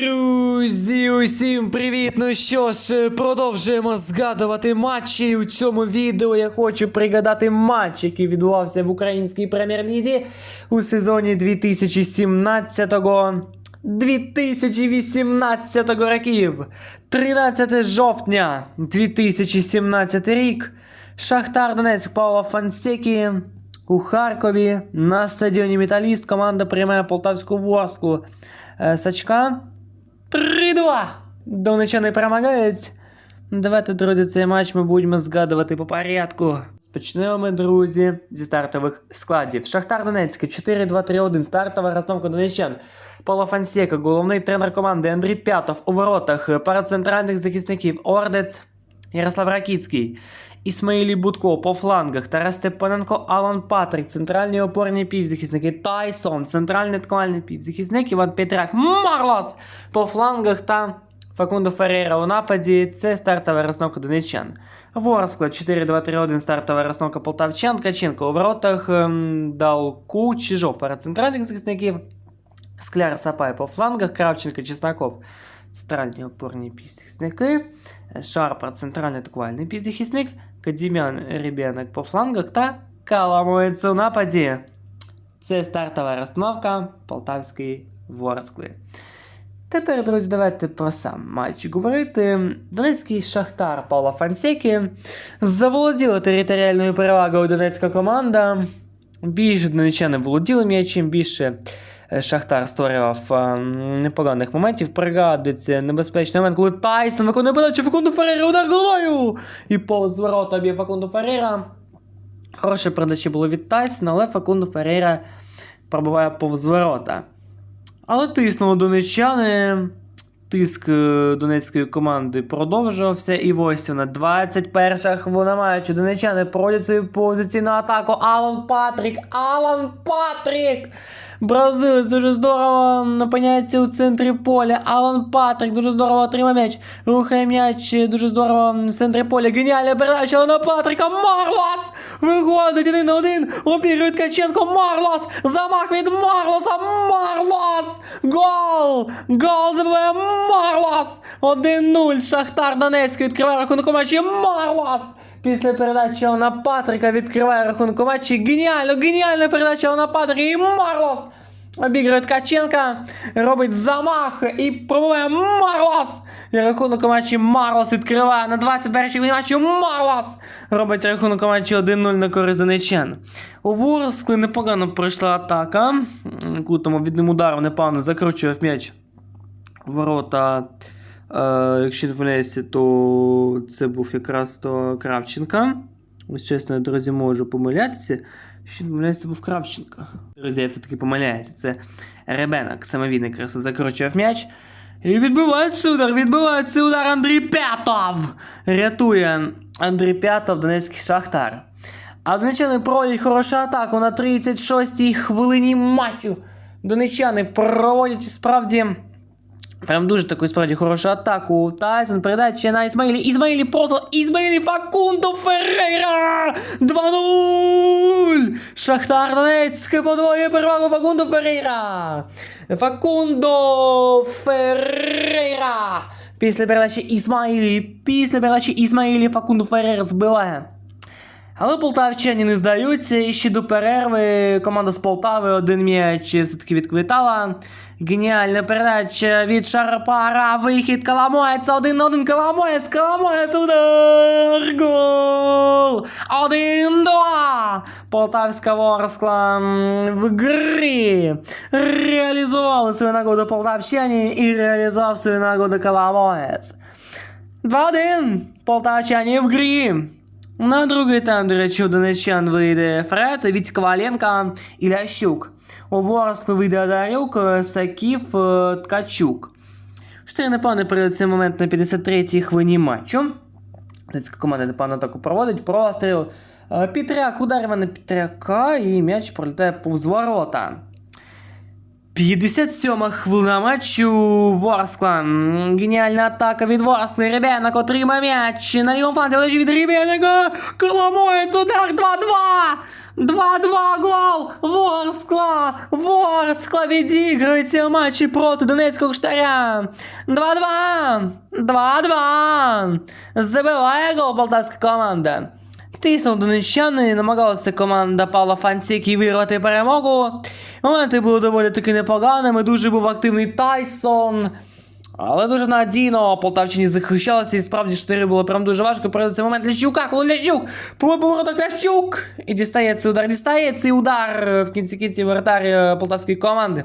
Друзі, усім привіт! Ну що ж, продовжуємо згадувати матчі. У цьому відео я хочу пригадати матч, який відбувався в українській прем'єр-лізі у сезоні 2017 2018 років. 13 жовтня 2017 рік. Шахтар Донецьк Павла Фансекі у Харкові на стадіоні Металіст команда приймає полтавську Ворсклу е, Сачка. 3-2! Донечани перемагають. Давайте, друзі, цей матч ми будемо згадувати по порядку. Почнемо ми, друзі, зі стартових складів. Шахтар Донецький 4-2-3-1. Стартова розновка донечан. Павло Фансека, головний тренер команди Андрій П'ятов у воротах. Пара центральних захисників Ордець, Ярослав Ракіцький. Ісмаїлі Будко по флангах, Тарас Степаненко, Алан Патрик, центральні опорні півзахисники, Тайсон, центральний атакувальний півзахисник, Іван Петрак, Марлас по флангах та Факундо Феррейра у нападі. Це стартова розновка донечан. Ворскла 4-2-3-1 стартова розновка полтавчан, Каченко у воротах, ем, Далку, Чижов пара центральних захисників, Скляр Сапай по флангах, Кравченко, Чесноков. Центральні опорні півзахисники, Шарпар центральний атакувальний півзахисник, Кадімян Ребенок по флангах та Каламовець у нападі. Це стартова розстановка Полтавської Ворскли. Тепер, друзі, давайте про сам матч говорити. Донецький Шахтар Павла Фансекі заволоділа територіальною перевагою донецька команда. Більше донечани володіли м'ячем, більше Шахтар створював е, непоганих моментів. Пригадується небезпечний момент, коли Тайсон виконує подачу Факунду Феррера, удар головою! І повз ворота б'є Факунду Феррера. Хороші передачі було від Тайсона, але Факунду Феррера пробиває повз ворота. Але тиснули донеччани. Тиск е, донецької команди продовжувався. І ось вона 21 хвилина матчу. Донеччани проводять свою позиційну атаку. Алан Патрік! Алан Патрік! Бразилець дуже здорово опиняється у центрі поля. Алан Патрік дуже здорово отримав м'яч. Рухає м'яч дуже здорово в центрі поля. Геніальна передача Алана Патріка. Марлас! Виходить один на один. Обігрує Ткаченко. Марлас! Замах від Марласа! Марлас! Гол! Гол забиває Марлас! 1-0. Шахтар Донецький відкриває рахунок у матчі. Марлас! Після передачі Алана Патрика відкриває рахунок у матчі. Геніально, геніальна передача Алана Патрика і Марлас! Обігрує Ткаченка, робить замах і пробиває Марлас! І рахунок матчі Марлас відкриває на 21-й матчі Марлас! Робить рахунок у матчі 1-0 на користь донечан. У Ворскли непогано пройшла атака. Кутом відним ударом непогано закручував м'яч ворота. Е, якщо не то це був якраз то Кравченка. Ось чесно, друзі, можу помилятися. Що не помиляюся, це був Кравченко. Друзі, я все-таки помиляюся. Це Ребенок. Саме він якраз закручував м'яч. І відбивається удар, відбивається удар Андрій П'ятов. Рятує Андрій П'ятов, Донецький Шахтар. А донечани проводять хорошу атаку на 36-й хвилині матчу. Донечани проводять справді. Прям дуже таку справді хорошу атаку. Тайсон передача на Ісмаїлі. Ісмаїлі просто Ісмаїлі Факундо Феррейра! 2-0! Шахтар Донецьк подвоює перевагу Факундо Феррейра! Факундо Феррейра! Після передачі Ісмаїлі, після передачі Ісмаїлі Факундо Феррейра збиває. Але полтавчані не здаються. І ще до перерви команда з Полтави один м'яч все-таки відквітала. Геніальна передача від Шарпара. Вихід Каламоєць. Один на один Каламоєць. Каламоєць. Удар. Гол. Один-два. Полтавська Ворскла в грі. Реалізували свою нагоду полтавчані і реалізував свою нагоду Каламоєць. 2-1. Полтавчані в грі. На другий тайм, до донечан вийде Фред, Віть Коваленка і Лящук. У Ворсклу вийде Адарюк, Саків, е, Ткачук. Штир непевно перед цей момент на 53-й хвилині матчу. Донецька команда непевно атаку проводить. Простріл. Е, Пітряк, удар Івана Пітряка і м'яч пролітає повз ворота. 57 хвилина матчу Ворскла. Геніальна атака від Ворскли. Ребенок отримає м'яч. На лівому фланзі подачі від Ребенка. Коломоєць, удар 2-2. 2-2 гол! Ворскла! Ворскла відігрується у матчі проти Донецького штаря! 2-2! 2-2! Забиває гол полтавська команда. Тиснув донеччани, намагалася команда Павла Фансіки вирвати перемогу. Моменти були доволі таки непоганими, дуже був активний Тайсон. Але дуже надійно Полтавчині захищалися, і справді 4 було прям дуже важко. Пройде цей момент Лящука, коли Лящук, пробує повороток Лящук! І дістає цей удар, дістає цей удар в кінці кінці воротар е, полтавської команди.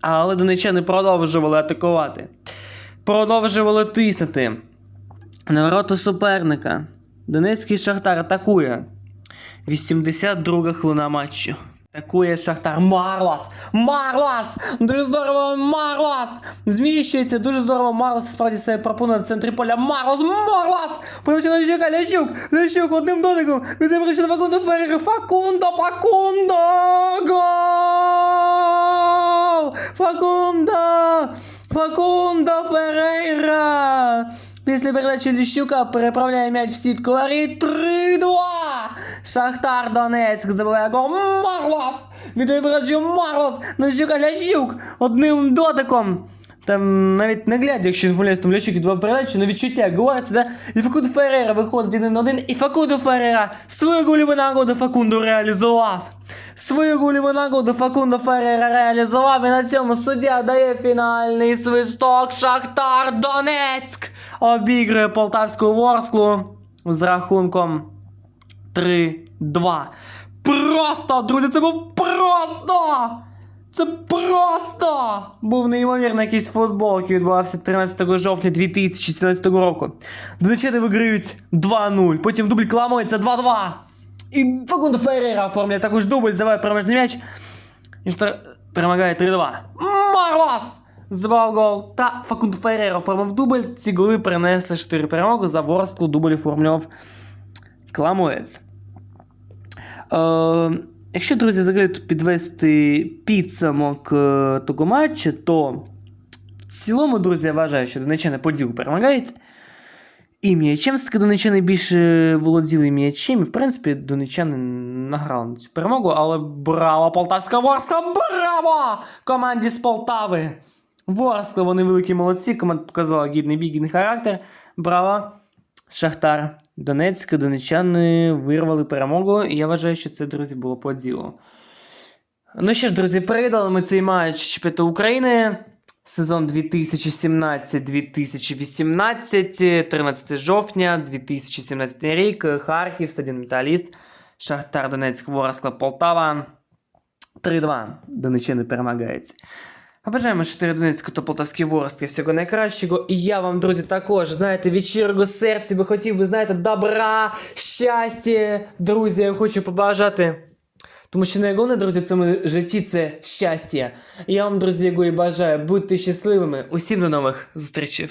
Але донеччани продовжували атакувати. Продовжували тиснути. На ворота суперника. Донецький Шахтар атакує. 82 хвилина матчу. Атакує Шахтар. Марлас! Марлас! Дуже здорово, Марлас! Зміщується, дуже здорово. Марлас справді себе пропонує в центрі поля. Марлас! Марлас! Подача на Лящука, Лящук! Лящук одним дотиком! Відбираючи на Факунду Феррери. Факундо! Факундо! Гол! Факундо! Факундо Феррейра! Після передачі Ліщука переправляє м'яч в сітку Арі 3-2! Шахтар Донецьк забиває гол Марлос! Від передачі Марлос! Ліщука Лящук! Одним дотиком! Там навіть не глядя, якщо там Лящук віддавав передачу, на відчуття говориться, да? І Факунду Феррера виходить один на один, і Факунду Феррера свою гольову нагоду Факунду реалізував. Свою гольову нагоду Факунду Феррера реалізував, і на цьому суддя дає фінальний свисток Шахтар Донецьк обігрує полтавську Ворсклу з рахунком 3-2. Просто, друзі, це був просто! Це просто! Був неймовірний якийсь футбол, який відбувався 13 жовтня 2017 року. Донеччани виграють 2-0, потім дубль кламується 2-2. І Факундо Феррера оформляє також дубль, забиває переможний м'яч. І що перемагає 3-2. Марлос! Забав гол. Та Факундо Феррера оформив дубль. Ці голи принесли 4 перемоги. За Ворсклу дубль оформлював Кламуець. Е, якщо, друзі, взагалі підвести підсумок е, того матчу, то в цілому, друзі, я вважаю, що Донеччина по ділу перемагається. І м'ячем все-таки донеччани більше володіли м'ячем. І, в принципі, донеччани награли на цю перемогу, але браво, Полтавська Ворскла! Браво! Команді з Полтави! Ворскла, вони великі молодці, команда показала гідний бій, гідний характер. Браво! Шахтар. Донецьк, донеччани вирвали перемогу, і я вважаю, що це, друзі, було по ділу. Ну що ж, друзі, передали ми цей матч чемпіонату України. Сезон 2017-2018, 13 жовтня, 2017 рік, Харків, стадіон Металіст, Шахтар Донецьк, Ворскла, Полтава. 3-2. Донеччини перемагається. А бажаємо 4 Донецьку та Полтавській Ворсклі всього найкращого. І я вам, друзі, також, знаєте, від щирого серця би хотів би, знаєте, добра, щастя, друзі, я хочу побажати. Тому що найголовніше, друзі, в цьому житті це щастя. І я вам, друзі, його і бажаю. Будьте щасливими. Усім до нових зустрічей.